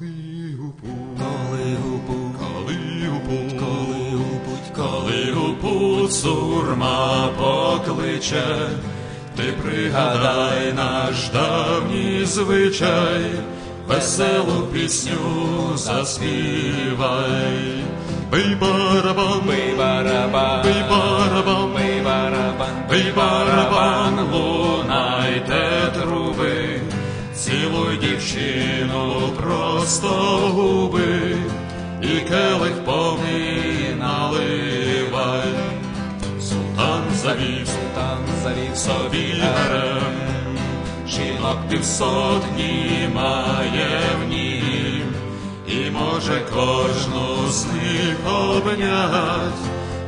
У путь, коли у путь сурма покличе, ти пригадай наш давній звичай, веселу пісню заспівай. Бий барабан, бий барабан, цілуй дівчину просто губи, і келих повний наливай. Султан завів там завів собі гарем, жінок півсотні має в нім, і може кожну з них обнять,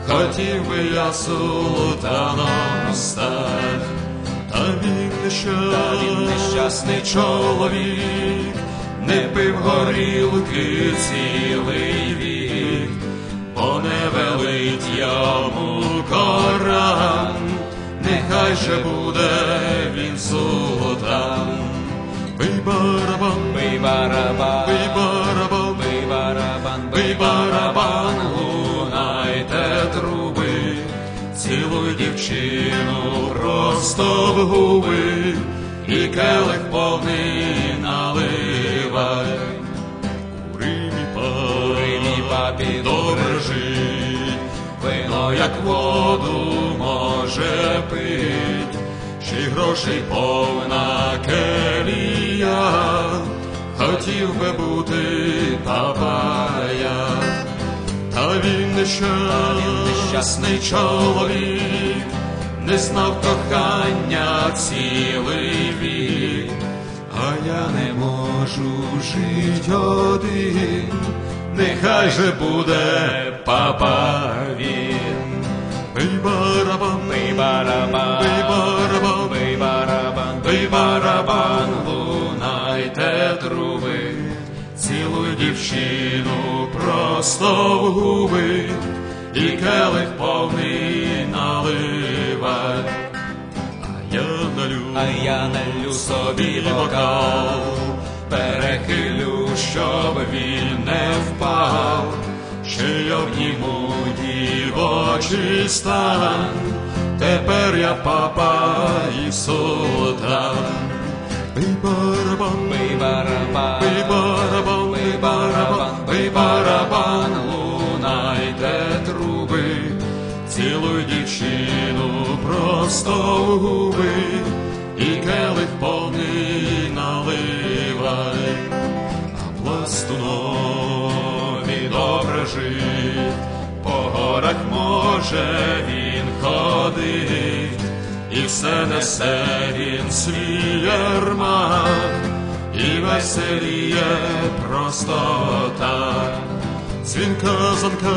хотів би я султаном стать, та він він нещасний чоловік, не пив горілки цілий вік, поневелить велить йому Коран, нехай же буде він султан. Бий барабан, бий барабан, бий барабан, цілуй дівчину просто в губи, і келих повний наливай. У Римі Римі папі добре жить, вино як воду може пить, ще й грошей повна келія, хотів би бути він нещасний чоловік, не знав кохання цілий вік, а я не можу жити один, нехай же буде папа він. Бий барабан, бий барабан, дівчину просто в губи, і келих повний наливай. А я налю, а я налю собі бокал, перехилю, щоб він не впав, ще й обніму дівочий стан, тепер я папа і султан. Бий барабан, бий барабан, цілуй дівчину просто в губи, і келих повний наливай, а пластунові добре жить, по горах може він ходить, і все несе він свій ярмак, і веселіє просто так. Дзвінка занка,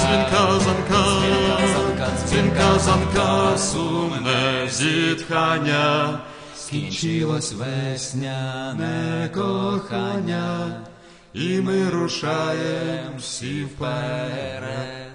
Дзвінка занка, дзвінка занка, сумне зітхання, скінчилось весняне кохання, і ми рушаєм всі вперед.